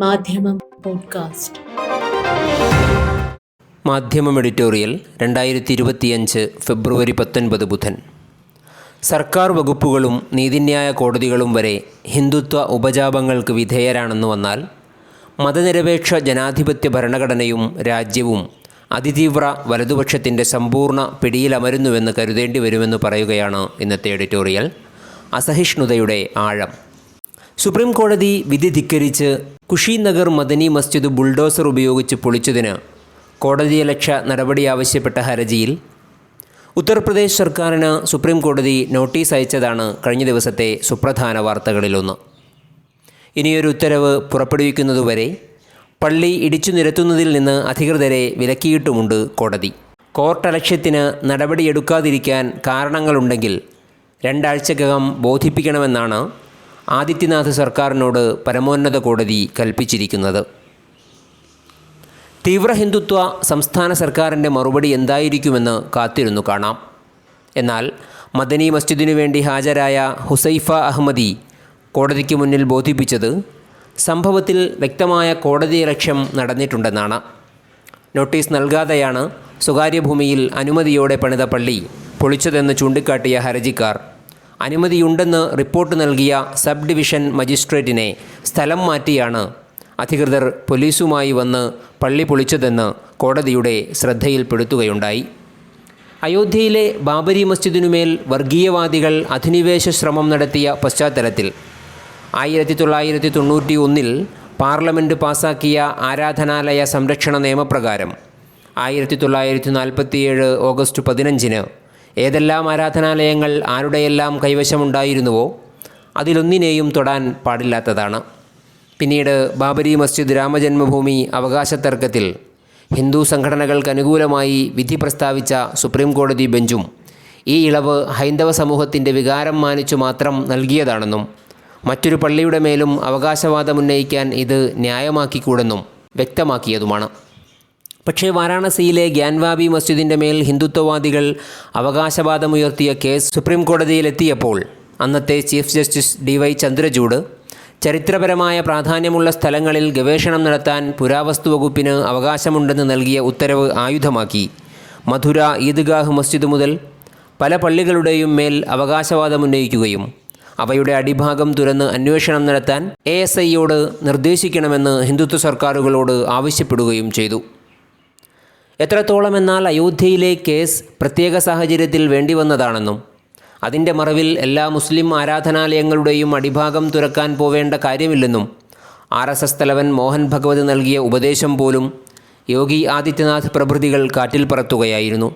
മാധ്യമം പോഡ്കാസ്റ്റ്. മാധ്യമം എഡിറ്റോറിയൽ രണ്ടായിരത്തി ഇരുപത്തിയഞ്ച് ഫെബ്രുവരി പത്തൊൻപത് ബുധൻ. സർക്കാർ വകുപ്പുകളും നീതിന്യായ കോടതികളും വരെ ഹിന്ദുത്വ ഉപജാപങ്ങൾക്ക് വിധേയരാണെന്ന് വന്നാൽ മതനിരപേക്ഷ ജനാധിപത്യ ഭരണഘടനയും രാജ്യവും അതിതീവ്ര വലതുപക്ഷത്തിന്റെ സമ്പൂർണ പിടിയിലമരുന്നുവെന്ന് കരുതേണ്ടി വരുമെന്ന് പറയുകയാണ് ഇന്നത്തെ എഡിറ്റോറിയൽ. അസഹിഷ്ണുതയുടെ ആഴം. സുപ്രീം കോടതി വിധി ധിക്കരിച്ച് കുഷിനഗർ മദനി മസ്ജിദ് ബുൾഡോസർ ഉപയോഗിച്ച് പൊളിച്ചതിന് കോടതിയലക്ഷ നടപടി ആവശ്യപ്പെട്ട ഹർജിയിൽ ഉത്തർപ്രദേശ് സർക്കാരിന് സുപ്രീം കോടതി നോട്ടീസ് അയച്ചതാണ് കഴിഞ്ഞ ദിവസത്തെ സുപ്രധാന വാർത്തകളിലൊന്ന്. ഇനിയൊരു ഉത്തരവ് പുറപ്പെടുവിക്കുന്നതുവരെ പള്ളി ഇടിച്ചു നിരത്തുന്നതിൽ നിന്ന് അധികൃതരെ വിലക്കിയിട്ടുമുണ്ട് കോടതി. കോർട്ടലക്ഷ്യത്തിന് നടപടിയെടുക്കാതിരിക്കാൻ കാരണങ്ങളുണ്ടെങ്കിൽ രണ്ടാഴ്ചക്കകം ബോധിപ്പിക്കണമെന്നാണ് ആദിത്യനാഥ് സർക്കാരിനോട് പരമോന്നത കോടതി കൽപ്പിച്ചിരിക്കുന്നത്. തീവ്ര ഹിന്ദുത്വ സംസ്ഥാന സർക്കാരിന്റെ മറുപടി എന്തായിരിക്കുമെന്ന് കാത്തിരുന്നു കാണാം. എന്നാൽ മദനി മസ്ജിദിനു വേണ്ടി ഹാജരായ ഹുസൈഫ അഹമ്മദി കോടതിക്ക് മുന്നിൽ ബോധിപ്പിച്ചത് സംഭവത്തിൽ വ്യക്തമായ കോടതി ലക്ഷ്യം നടന്നിട്ടുണ്ടെന്നാണ്. നോട്ടീസ് നൽകാതെയാണ് സ്വകാര്യ ഭൂമിയിൽ അനുമതിയോടെ പണിത പള്ളി പൊളിച്ചതെന്ന് ചൂണ്ടിക്കാട്ടിയ ഹർജിക്കാർ അനുമതിയുണ്ടെന്ന് റിപ്പോർട്ട് നൽകിയ സബ് ഡിവിഷൻ മജിസ്ട്രേറ്റിനെ സ്ഥലം മാറ്റിയാണ് അധികൃതർ പോലീസുമായി വന്ന് പള്ളി പൊളിച്ചതെന്ന് കോടതിയുടെ ശ്രദ്ധയിൽപ്പെടുത്തുകയുണ്ടായി. അയോധ്യയിലെ ബാബരി മസ്ജിദിനുമേൽ വർഗീയവാദികൾ അധിനിവേശ ശ്രമം നടത്തിയ പശ്ചാത്തലത്തിൽ ആയിരത്തി തൊള്ളായിരത്തി തൊണ്ണൂറ്റി ഒന്നിൽ പാർലമെന്റ് പാസാക്കിയ ആരാധനാലയ സംരക്ഷണ നിയമപ്രകാരം ആയിരത്തി തൊള്ളായിരത്തി നാൽപ്പത്തിയേഴ് ഓഗസ്റ്റ് പതിനഞ്ചിന് ഏതെല്ലാം ആരാധനാലയങ്ങൾ ആരുടെയെല്ലാം കൈവശമുണ്ടായിരുന്നുവോ അതിലൊന്നിനെയും തൊടാൻ പാടില്ലാത്തതാണ്. പിന്നീട് ബാബരി മസ്ജിദ് രാമജന്മഭൂമി അവകാശ തർക്കത്തിൽ ഹിന്ദു സംഘടനകൾക്ക് അനുകൂലമായി വിധി പ്രസ്താവിച്ച സുപ്രീം കോടതി ബെഞ്ചും ഈ ഇളവ് ഹൈന്ദവ സമൂഹത്തിന്റെ വികാരം മാനിച്ചു മാത്രം നൽകിയതാണെന്നും മറ്റൊരു പള്ളിയുടെ മേലും അവകാശവാദമുന്നയിക്കാൻ ഇത് ന്യായമാക്കിക്കൂടെന്നും വ്യക്തമാക്കിയതുമാണ്. പക്ഷേ വാരാണസിയിലെ ഗ്യാൻവാബി മസ്ജിദിന്റെ മേൽ ഹിന്ദുത്വവാദികൾ അവകാശവാദമുയർത്തിയ കേസ് സുപ്രീം കോടതിയിലെത്തിയപ്പോൾ അന്നത്തെ chief justice D Y Chandrachud ചരിത്രപരമായ പ്രാധാന്യമുള്ള സ്ഥലങ്ങളിൽ ഗവേഷണം നടത്താൻ പുരാവസ്തു വകുപ്പിന് അവകാശമുണ്ടെന്ന് നൽകിയ ഉത്തരവ് ആയുധമാക്കി. മധുര ഈദ്ഗാഹ് മസ്ജിദ് മുതൽ പല പള്ളികളുടെയും മേൽ അവകാശവാദമുന്നയിക്കുകയും അവയുടെ അടിഭാഗം തുരന്ന് അന്വേഷണം നടത്താൻ എ എസ് ഐയോട് നിർദ്ദേശിക്കണമെന്ന് ഹിന്ദുത്വ സർക്കാരുകളോട് ആവശ്യപ്പെടുകയും ചെയ്തു. എത്രത്തോളം എന്നാൽ അയോധ്യയിലെ കേസ് പ്രത്യേക സാഹചര്യത്തിൽ വേണ്ടിവന്നതാണെന്നും അതിന്റെ മറവിൽ എല്ലാ മുസ്ലിം ആരാധനാലയങ്ങളുടെയും അടിഭാഗം തുറക്കാൻ പോവേണ്ട കാര്യമില്ലെന്നും ആർ എസ് എസ് തലവൻ മോഹൻ ഭഗവത് നൽകിയ ഉപദേശം പോലും യോഗി ആദിത്യനാഥ് പ്രഭൃതികൾ കാറ്റിൽ പറത്തുകയായിരുന്നു.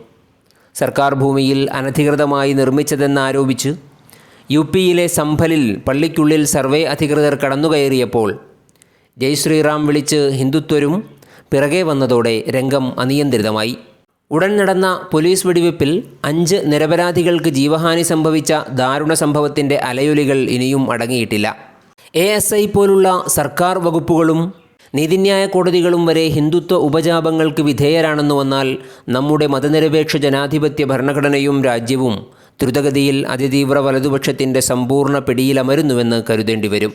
സർക്കാർ ഭൂമിയിൽ അനധികൃതമായി നിർമ്മിച്ചതെന്നാരോപിച്ച് യു പിയിലെ സംഭലിൽ പള്ളിക്കുള്ളിൽ സർവേ അധികൃതർ കടന്നുകയറിയപ്പോൾ ജയ് ശ്രീറാം വിളിച്ച് ഹിന്ദുത്വരും പിറകെ വന്നതോടെ രംഗം അനിയന്ത്രിതമായി. ഉടൻ നടന്ന പോലീസ് വെടിവെപ്പിൽ അഞ്ച് നിരപരാധികൾക്ക് ജീവഹാനി സംഭവിച്ച ദാരുണ സംഭവത്തിന്റെ അലയൊലികൾ ഇനിയും അടങ്ങിയിട്ടില്ല. എ എസ് ഐ പോലുള്ള സർക്കാർ വകുപ്പുകളും നീതിന്യായ കോടതികളും വരെ ഹിന്ദുത്വ ഉപജാപങ്ങൾക്ക് വിധേയരാണെന്ന് വന്നാൽ നമ്മുടെ മതനിരപേക്ഷ ജനാധിപത്യ ഭരണഘടനയും രാജ്യവും ദ്രുതഗതിയിൽ അതിതീവ്ര വലതുപക്ഷത്തിന്റെ സമ്പൂർണ പിടിയിലമരുന്നുവെന്ന് കരുതേണ്ടി വരും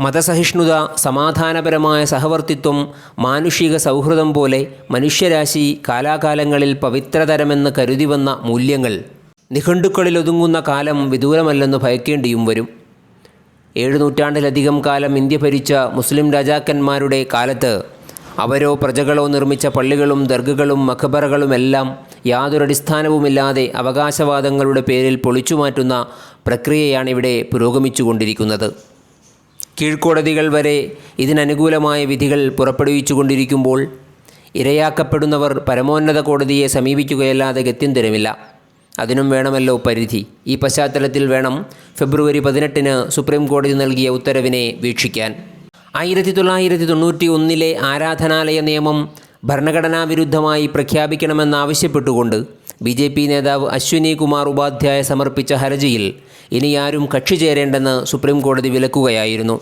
മതസഹിഷ്ണുത സമാധാനപരമായ സഹവർത്തിത്വം മാനുഷിക സൗഹൃദം പോലെ മനുഷ്യരാശി കാലാകാലങ്ങളിൽ പവിത്രതരമെന്ന് കരുതി വന്ന മൂല്യങ്ങൾ. നിഘണ്ടുക്കളിലൊതുങ്ങുന്ന കാലം വിദൂരമല്ലെന്ന് ഭയക്കേണ്ടിയും വരും. ഏഴ് നൂറ്റാണ്ടിലധികം കാലം ഇന്ത്യ ഭരിച്ച മുസ്ലിം രാജാക്കന്മാരുടെ കാലത്ത് അവരോ പ്രജകളോ നിർമ്മിച്ച പള്ളികളും ദർഗകളും മഖബറകളുമെല്ലാം യാതൊരടിസ്ഥാനവുമില്ലാതെ അവകാശവാദങ്ങളുടെ പേരിൽ പൊളിച്ചുമാറ്റുന്ന പ്രക്രിയയാണിവിടെ പുരോഗമിച്ചുകൊണ്ടിരിക്കുന്നത്. കീഴ്ക്കോടതികൾ വരെ ഇതിനനുകൂലമായ വിധികൾ പുറപ്പെടുവിച്ചുകൊണ്ടിരിക്കുമ്പോൾ ഇരയാക്കപ്പെടുന്നവർ പരമോന്നത കോടതിയെ സമീപിക്കുകയല്ലാതെ ഗത്യന്തരമില്ല. അതിനും വേണമല്ലോ പരിധി. ഈ പശ്ചാത്തലത്തിൽ വേണം ഫെബ്രുവരി പതിനെട്ടിന് സുപ്രീം കോടതി നൽകിയ ഉത്തരവിനെ വീക്ഷിക്കാൻ. ആയിരത്തി തൊള്ളായിരത്തി തൊണ്ണൂറ്റി ഒന്നിലെ ആരാധനാലയ നിയമം ഭരണഘടനാ വിരുദ്ധമായി പ്രഖ്യാപിക്കണമെന്നാവശ്യപ്പെട്ടുകൊണ്ട് ബി ജെ പി നേതാവ് അശ്വിനി കുമാർ ഉപാധ്യായ സമർപ്പിച്ച ഹർജിയിൽ ആരും കക്ഷി ചേരേണ്ടെന്ന് സുപ്രീം കോടതി വിലക്കുകയായിരുന്നു.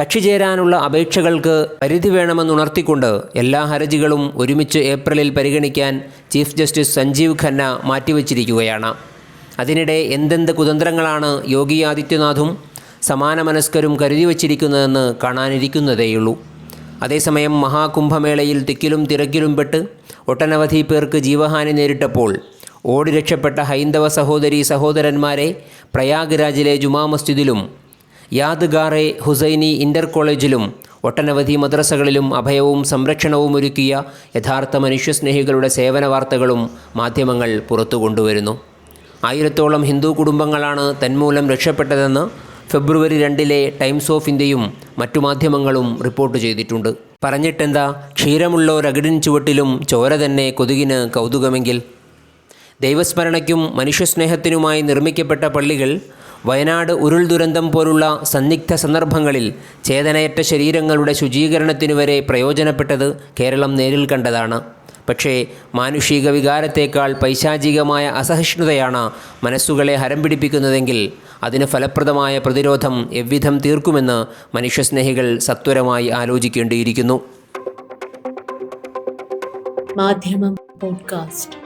കക്ഷി ചേരാനുള്ള അപേക്ഷകൾക്ക് പരിധി വേണമെന്നുണർത്തിക്കൊണ്ട് എല്ലാ ഹർജികളും ഒരുമിച്ച് ഏപ്രിലിൽ പരിഗണിക്കാൻ ചീഫ് ജസ്റ്റിസ് സഞ്ജീവ് ഖന്ന മാറ്റിവച്ചിരിക്കുകയാണ്. അതിനിടെ എന്തെന്ത് കുതന്ത്രങ്ങളാണ് യോഗി ആദിത്യനാഥും സമാന മനസ്കരും കരുതി വച്ചിരിക്കുന്നതെന്ന് കാണാനിരിക്കുന്നതേയുള്ളൂ. അതേസമയം മഹാകുംഭമേളയിൽ തിക്കിലും തിരക്കിലും പെട്ട് ഒട്ടനവധി പേർക്ക് ജീവഹാനി നേരിട്ടപ്പോൾ ഓടി രക്ഷപ്പെട്ട ഹൈന്ദവ സഹോദരി സഹോദരന്മാരെ പ്രയാഗ്രാജിലെ ജുമാ മസ്ജിദിലും യാദ്ഗാറെ ഹുസൈനി ഇന്റർ കോളേജിലും ഒട്ടനവധി മദ്രസകളിലും അഭയവും സംരക്ഷണവും ഒരുക്കിയ യഥാർത്ഥ മനുഷ്യസ്നേഹികളുടെ സേവന വാർത്തകളും മാധ്യമങ്ങൾ പുറത്തു കൊണ്ടുവരുന്നു ആയിരത്തോളം ഹിന്ദു കുടുംബങ്ങളാണ് തന്മൂലം രക്ഷപ്പെട്ടതെന്ന് ഫെബ്രുവരി രണ്ടിലെ ടൈംസ് ഓഫ് ഇന്ത്യയും മറ്റു മാധ്യമങ്ങളും റിപ്പോർട്ട് ചെയ്തിട്ടുണ്ട്. പറഞ്ഞിട്ടെന്താ? ക്ഷീരമുള്ളോരകിടിൻ ചുവട്ടിലും ചോര തന്നെ കൊതുകിന് കൗതുകമെങ്കിൽ. ദൈവസ്മരണയ്ക്കും മനുഷ്യസ്നേഹത്തിനുമായി നിർമ്മിക്കപ്പെട്ട പള്ളികൾ വയനാട് ഉരുൾ ദുരന്തം പോലുള്ള സന്നിഗ്ധ സന്ദർഭങ്ങളിൽ ചേതനയറ്റ ശരീരങ്ങളുടെ ശുചീകരണത്തിനു വരെ പ്രയോജനപ്പെട്ടത് കേരളം നേരിൽ കണ്ടതാണ്. പക്ഷേ മാനുഷിക വികാരത്തേക്കാൾ പൈശാചികമായ അസഹിഷ്ണുതയാണ് മനസ്സുകളെ ഹരം പിടിപ്പിക്കുന്നതെങ്കിൽ അതിന് ഫലപ്രദമായ പ്രതിരോധം എவ்விധം തീർക്കുമെന്ന് മനുഷ്യസ്നേഹികൾ സത്വരമായി ആലോചിക്കേണ്ടിയിരിക്കുന്നു. മാധ്യമം പോഡ്കാസ്റ്റ്.